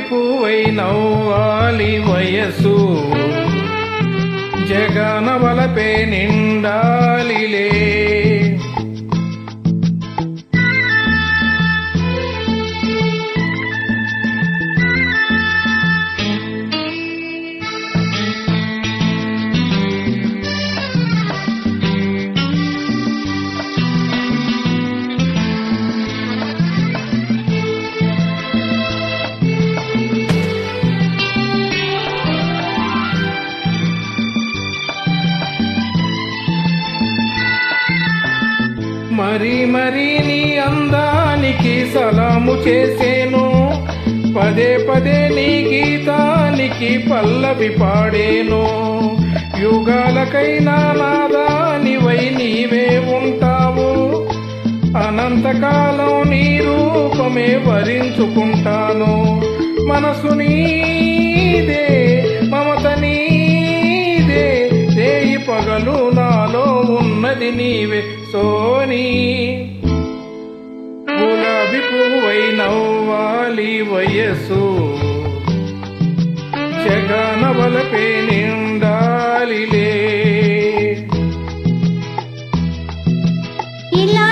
గులాబీ పువ్వై నవ్వాలి వయస్సు. జగనవలపే నిండాలిలే. మరి మరి నీ అందానికి సలాము చేసేను. పదే పదే నీ గీతానికి పల్లవి పాడేను. యుగాలకైనా నాదానివై నీవే ఉంటావు. అనంతకాలం నీ రూపమే వరించుకుంటాను. మనసు నీ నీవే సోని. గులాబి పువ్వై నవ్వాలి వయస్సు. జగన వలపే నిండాలిలే. ఇలా